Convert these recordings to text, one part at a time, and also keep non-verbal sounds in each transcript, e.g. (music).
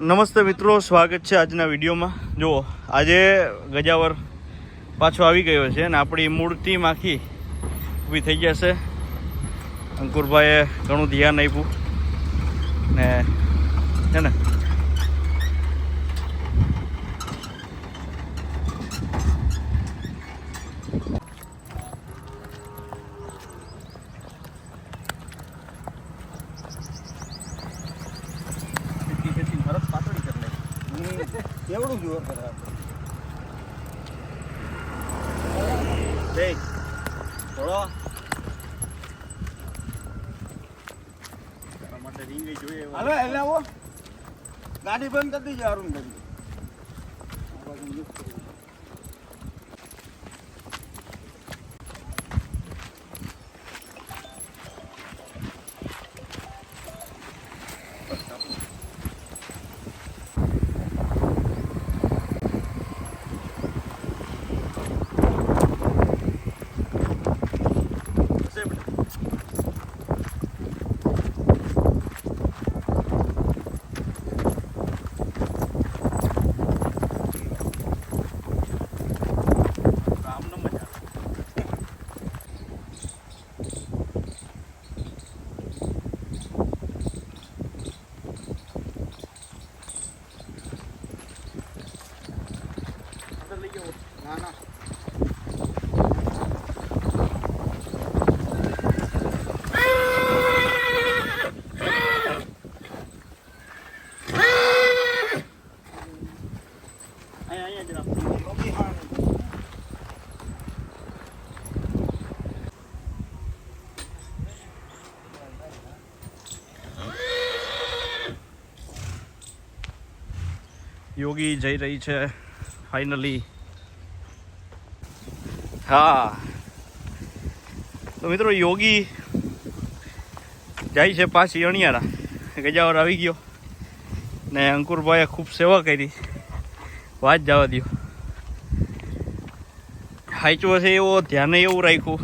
નમસ્તે મિત્રો, સ્વાગત છે આજના વિડીયોમાં. જુઓ, આજે ગજાવર પાછો આવી ગયો છે અને આપણી મૂળ ટીમ આખી ઊભી થઈ જશે. અંકુરભાઈએ ઘણું ધ્યાન આપ્યું. ને, છે ને? બે થોડો માટે રીંગઈ જોઈએ. હાલો એટલે ગાડી બંધ કરી દીજો અરુણ કરી યોગી જઈ રહી છે ફાઇનલી હા. તો મિત્રો, યોગી જાય છે પાછી અણિયારા ગજાવર આવી ગયો ને અંકુરભાઈએ ખૂબ સેવા કરી. વાત જવા દો હાચવો છે એવો ધ્યાન એવું રાખ્યું.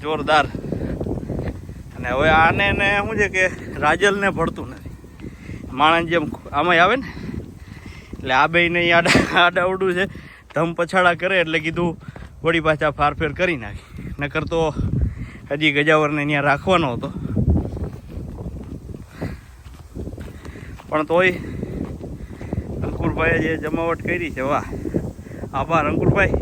જોરદાર. અને હવે આને ને શું છે કે, રાજલને ભળતું નથી. માણસ જેમ આમાં આવે ને? એટલે આ બે નહીં આડા આડાવડું છે. ધમ પછાડા કરે એટલે કીધું વળી પાછા ફારફેર કરી નાખી. નકર તો હજી ગજાવરને ત્યાં રાખવાનો હતો. પણ તોય અંકુરભાઈએ જે જમાવટ કરી છે, વાહ. આભાર અંકુરભાઈ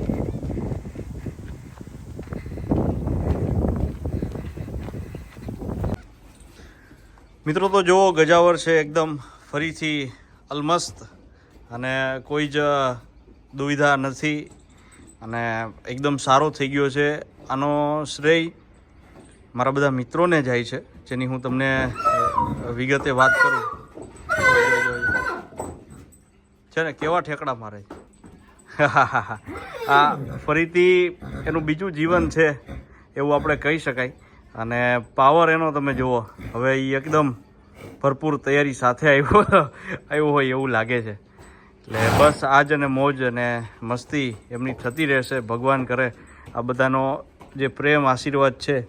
મિત્રો તો જુઓ, ગજાવર છે એકદમ ફરીથી અલમસ્ત. અને કોઈ જ દુવિધા નથી અને એકદમ સારો થઈ ગયો છે. આનો શ્રેય મારા બધા મિત્રોને જાય છે, જેની હું તમને વિગતે વાત કરું. છે ને, કેવા ઠેકડા મારે? (laughs) આ ફરીથી એનું બીજું જીવન છે એવું આપણે કહી શકાય. અને પાવર એનો તમે જુઓ, હવે એ એકદમ ભરપૂર તૈયારી સાથે આવ્યો (laughs) આવ્યો હોય એવું લાગે છે. એટલે બસ આજ અને મોજ અને મસ્તી એમની થતી રહેશે. ભગવાન કરે. આ બધાનો જે પ્રેમ, આશીર્વાદ છે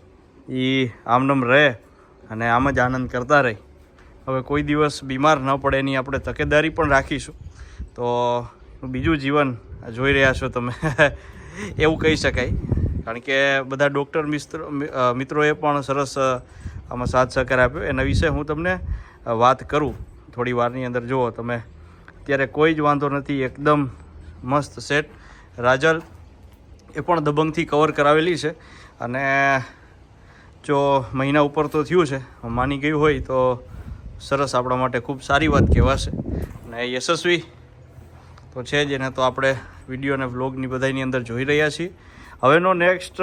એ આમનમ રહે અને આમ જ આનંદ કરતા રહે. હવે કોઈ દિવસ બીમાર ન પડે એની આપણે તકેદારી પણ રાખીશું. તો બીજું જીવન જોઈ રહ્યા છો તમે. (laughs) એવું કહી શકાય. કારણ કે બધા ડૉક્ટર મિત્રો મિત્રોએ પણ સરસ આમાં સાથ સહકાર આપ્યો. એના વિશે હું તમને વાત કરું. થોડી વારની અંદર જુઓ તમે. અત્યારે કોઈ જ વાંધો નથી, એકદમ મસ્ત સેટ રાજલ એ પણ દબંગથી કવર કરાવેલી છે. અને જો મહિના ઉપર તો થયું છે, માની ગયું હોય તો સરસ આપણા માટે ખૂબ સારી વાત કહેવાશે. અને યશસ્વી તો છે જ, એને તો આપણે વીડિયો અને વ્લોગની બધાની અંદર જોઈ રહ્યા છીએ. હવેનો નેક્સ્ટ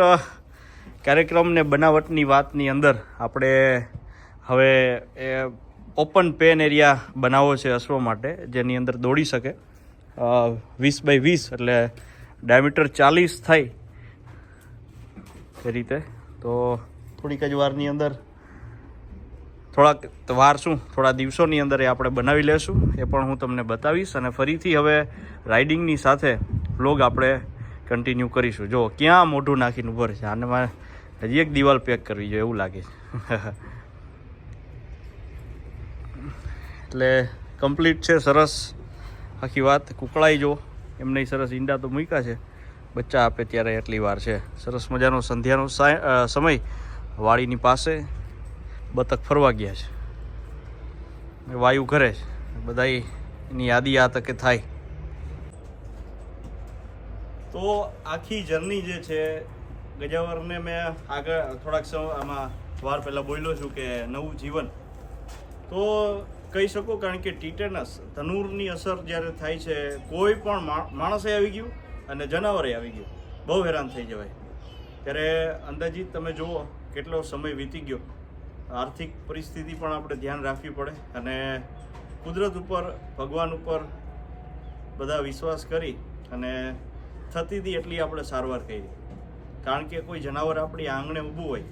કાર્યક્રમ ને બનાવટની વાતની અંદર આપણે હવે એ ઓપન પેન એરિયા બનાવવો છે અશ્વ માટે, જેની અંદર દોડી શકે. વીસ બાય વીસ, એટલે ડાયામીટર ચાલીસ થાય એ રીતે. તો થોડીક જ વારની અંદર, થોડાક વાર શું, થોડા દિવસોની અંદર એ આપણે બનાવી લેશું. એ પણ હું તમને બતાવીશ અને ફરીથી હવે રાઇડિંગની સાથે વ્લોગ આપણે કન્ટિન્યુ કરીશું. જો, ક્યાં મોઢું નાખીને ઉભર છે આને મારે હજી એક દિવાલ પેક કરવી જોઈએ, એવું લાગે છે. (laughs) એટલે કમ્પ્લીટ છે, સરસ આખી વાત. કુકળાઈ જો એમને સરસ ઈંડા તો મૂક્યા છે. બચ્ચા આપે ત્યારે એટલી વાર છે. સરસ મજાનો સંધ્યાનો સમય વાડીની પાસે બતક ફરવા ગયા છે. વાયુ ઘરે છે. બધાય એની યાદી આ તકે થાય. તો આખી જર્ની જે છે, ગજાવરને મેં આગળ થોડાક આમાં વાર પહેલાં બોલ્યો છું કે નવું જીવન. તો કહી શકો કારણ કે ટીટેનસ ધનુરની અસર જ્યારે થાય છે, કોઈ પણ માણસે આવી ગયું અને જનાવરે આવી ગયું. બહુ હેરાન થઈ જવાય. ત્યારે અંદાજિત તમે જુઓ કેટલો સમય વીતી ગયો. આર્થિક પરિસ્થિતિ પણ આપણે ધ્યાન રાખવી પડે અને કુદરત ઉપર, ભગવાન ઉપર બધા વિશ્વાસ કરી અને થતી હતી એટલી આપણે સારવાર કરી. કારણ કે કોઈ જનાવર આપણી આંગણે ઊભું હોય,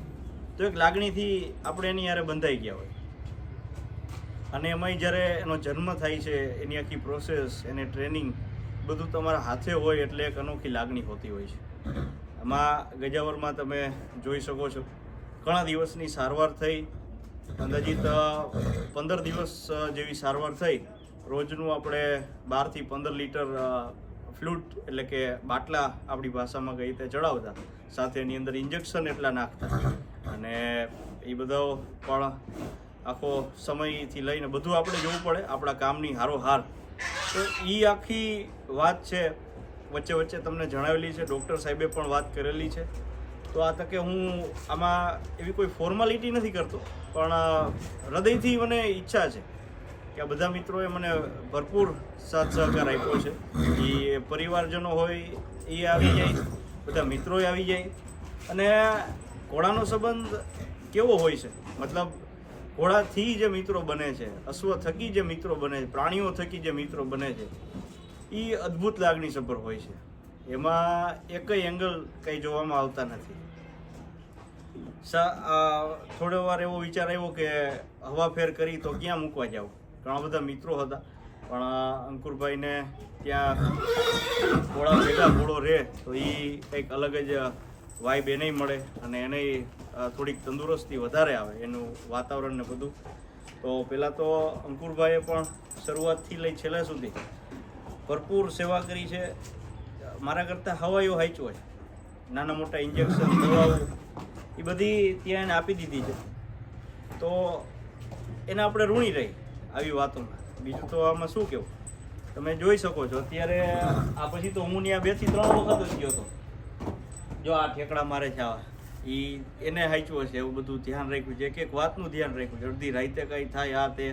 તો એક લાગણીથી આપણે એની યારે બંધાઈ ગયા હોય. અને એમાંય જ્યારે એનો જન્મ થાય છે, એની આખી પ્રોસેસ એને ટ્રેનિંગ બધું તમારા હાથે હોય એટલે એક અનોખી લાગણી હોતી હોય છે. આમાં ગજાવરમાં તમે જોઈ શકો છો, ઘણા દિવસની સારવાર થઈ, અંદાજિત પંદર દિવસ જેવી સારવાર થઈ. રોજનું આપણે બારથી પંદર લીટર ફ્લૂટ એટલે કે બાટલા આપણી ભાષામાં કઈ રીતે ચડાવતા, સાથે એની અંદર ઇન્જેક્શન એટલા નાખતા. અને એ બધો પણ આખો સમયથી લઈને બધું આપણે જોવું પડે, આપણા કામની હારોહાર. તો એ આખી વાત છે, વચ્ચે વચ્ચે તમને જણાવેલી છે, ડૉક્ટર સાહેબે પણ વાત કરેલી છે. તો આ તકે હું આમાં એવી કોઈ ફોર્માલિટી નથી કરતો, પણ હૃદયથી મને ઈચ્છા છે કે આ બધા મિત્રોએ મને ભરપૂર સાથ સહકાર આપ્યો છે. એ પરિવારજનો હોય એ આવી જાય, બધા મિત્રોએ આવી જાય. અને ઘોડાનો સંબંધ કેવો હોય છે? મતલબ ઘોડાથી જે મિત્રો બને છે, અશ્વ થકી જે મિત્રો બને છે, પ્રાણીઓ થકી જે મિત્રો બને છે એ અદ્ભુત લાગણી સભર હોય છે. એમાં એકય એંગલ કંઈ જોવામાં આવતા નથી. થોડો વાર એવો વિચાર આવ્યો કે હવા ફેર કરી તો ક્યાં મૂકવા જાવ ઘણા બધા મિત્રો હતા, પણ અંકુરભાઈને ત્યાં ઘોડા ભેગા ઘોડો રહે તો એ કંઈક અલગ જ વાઇબ એને મળે અને એને થોડીક તંદુરસ્તી વધારે આવે એનું વાતાવરણ ને બધું. તો પહેલાં તો અંકુરભાઈએ પણ શરૂઆતથી લઈ છેલ્લા સુધી ભરપૂર સેવા કરી છે. મારા કરતાં હવાઈઓ હાઈચ હોય. નાના મોટા ઇન્જેક્શન દવાઓ, એ બધી ત્યાં એને આપી દીધી છે. તો એને આપણે ઋણી રહી આવી વાતોમાં. બીજું તો આમાં શું કેવું? તમે જોઈ શકો છો, અત્યારે આ પછી તો હું ત્યાં બેથી ત્રણ વખત જ ગયો હતો. જો આ ઠેકડા મારે છે આવા ઈ એને હાચવો છે એવું બધું ધ્યાન રાખ્યું છે. એક એક વાતનું ધ્યાન રાખ્યું છે. અડધી રાતે કંઈ થાય આ તે,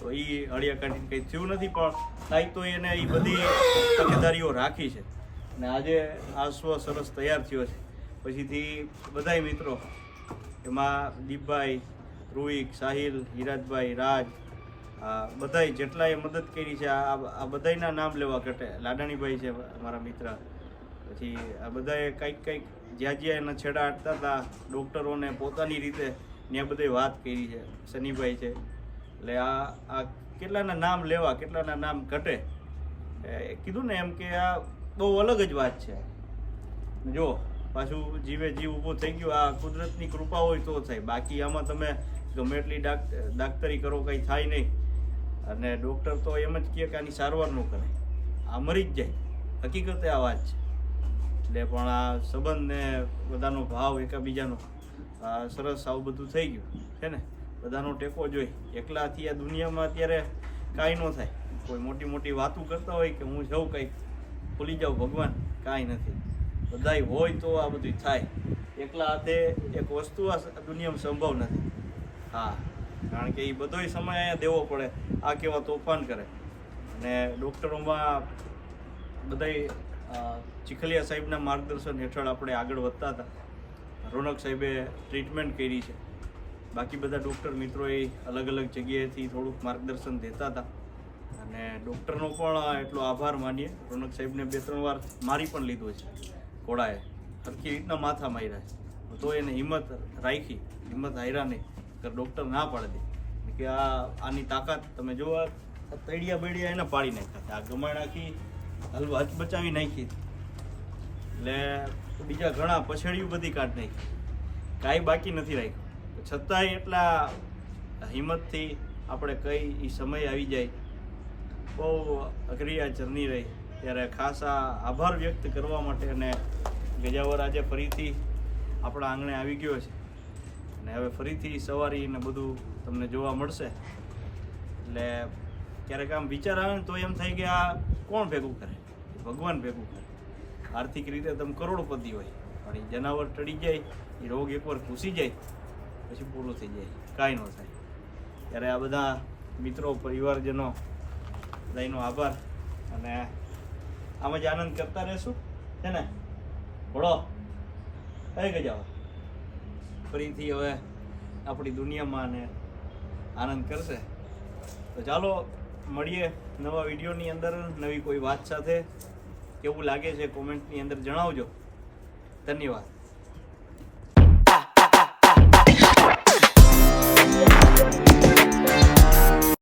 તો ઈ અળિયા કાઢીને કંઈ થયું નથી, પણ થાય તો એને એ બધી તકેદારીઓ રાખી છે. અને આજે આ સ્વ સરસ તૈયાર થયો છે. પછીથી બધાય મિત્રો, એમાં દીપભાઈ રૂહિક સાહિલ, હિરાજભાઈ, રાજ બધાય જેટલાએ મદદ કરી છે, આ આ બધાયના નામ લેવા ઘટે. લાડાણીભાઈ છે મારા મિત્ર. પછી આ બધાએ કંઈક કંઈક જ્યાં જ્યાં એના છેડા આટતા હતા, ડૉક્ટરોને પોતાની રીતે ત્યાં બધે વાત કરી છે. શનિભાઈ છે. એટલે આ આ કેટલાના નામ લેવા, કેટલાના નામ ઘટે? કીધું ને એમ કે આ બહુ અલગ જ વાત છે. જો, પાછું જીવે જીવ ઊભો થઈ ગયો, આ કુદરતની કૃપા હોય તો થાય. બાકી આમાં તમે ગમે એટલી ડાક્તરી કરો, કંઈ થાય નહીં. અને ડૉક્ટર તો એમ જ કહે કે આની સારવાર ન કરે આ મરી જ જાય. હકીકતે આ વાત છે. એટલે પણ આ સંબંધ ને બધાનો ભાવ એકાબીજાનો સરસ આવું બધું થઈ ગયું છે ને? બધાનો ટેકો જોઈ. એકલાથી આ દુનિયામાં અત્યારે કાંઈ ન થાય. કોઈ મોટી મોટી વાતો કરતા હોય કે હું જઉં કંઈક ભૂલી જાઉં ભગવાન કાંઈ નથી. બધાય હોય તો આ બધું થાય. એકલા હાથે એક વસ્તુ આ દુનિયામાં સંભવ નથી. હા કારણ કે એ બધોય સમય અહીંયા દેવો પડે. આ કેવા તોફાન કરે. અને ડૉક્ટરોમાં બધાય અ, ચીખલિયા સાહેબના માર્ગદર્શન હેઠળ આપણે આગળ વધતા હતા. રોનક સાહેબે ટ્રીટમેન્ટ કરી છે. બાકી બધા ડૉક્ટર મિત્રોએ અલગ અલગ જગ્યાએથી થોડુંક માર્ગદર્શન દેતા હતા. અને ડૉક્ટરનો પણ એટલો આભાર માનીએ. રોનક સાહેબને બે ત્રણ વાર મારી પણ લીધો છે. ઘોડાએ સરખી રીતના માથા માર્યા છે. તો એને હિંમત રાખી, હિંમત હાર્યા નહીં ડૉક્ટર ના પાડી દે. કે આ, આની તાકાત તમે જો આ બળિયા એને પાડી નાખ્યા આ ગમાણ આખી હલવા હચ બચાવી નાખી. એટલે બીજા ઘણા પછેડિયું બધી કાઢ નાખી. કાંઈ બાકી નથી રાખ્યું. છતાંય એટલા હિંમતથી આપણે કઈ એ સમય આવી જાય. બહુ અઘરી આ જર્ની રહી. ત્યારે ખાસ આ આભાર વ્યક્ત કરવા માટે અને ગજાવર આજે ફરીથી આપણા આંગણે આવી ગયો છે. અને હવે ફરીથી સવારી ને બધું તમને જોવા મળશે. એટલે ક્યારેક આમ વિચાર આવે ને તો એમ થાય કે આ કોણ ભેગું કરે? ભગવાન ભેગું કરે. આર્થિક રીતે તમે કરોડપતિ હોય, પણ એ જનાવર ટળી જાય એ રોગ એકવાર ઘૂસી જાય, પછી પૂરું થઈ જાય. કાંઈ ન થાય. ત્યારે આ બધા મિત્રો, પરિવારજનો બધાનો આભાર. અને આમ જ આનંદ કરતા રહેશું છે ને? ભળો કઈ ગજાવો ફરીથી હવે આપણી દુનિયામાં ને આનંદ કરશે. તો ચાલો મળીએ નવા વિડીયોની અંદર, નવી કોઈ વાત સાથે. કેવું લાગે છે કોમેન્ટની અંદર જણાવજો. ધન્યવાદ.